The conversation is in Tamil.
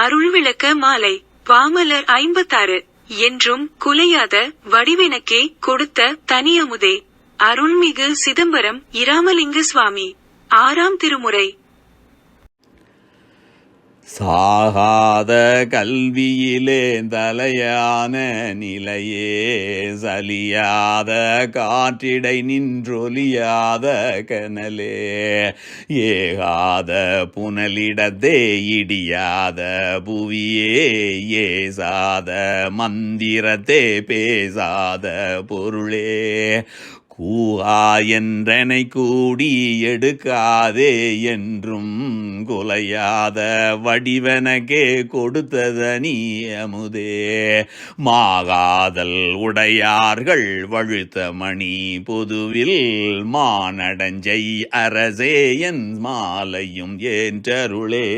அருள்விளக்க மாலை. பாமலர் ஐம்பத்தாறு. என்றும் குலையாத வடிவெனக்கே கொடுத்த தனியமுதே. அருள்மிகு சிதம்பரம் இராமலிங்க சுவாமி. ஆறாம் திருமுறை. சாகாத கல்வியிலே தலையான நிலையே சலியாத காற்றிடை நின்றொலியாத கனலே ஏகாத புனலிடத்தே இடியாத புவியே ஏசாத மந்திரத்தே பேசாத பொருளே. கூஆ என்றனை கூடி எடுக்காதே என்றும் குலையாத வடிவனகே கொடுத்ததனி அமுதே. மாகாதல் உடையார்கள் வழுத்த மணி பொதுவில் மானடஞ்சை அரசே என் மாலையும் ஏன்றருளே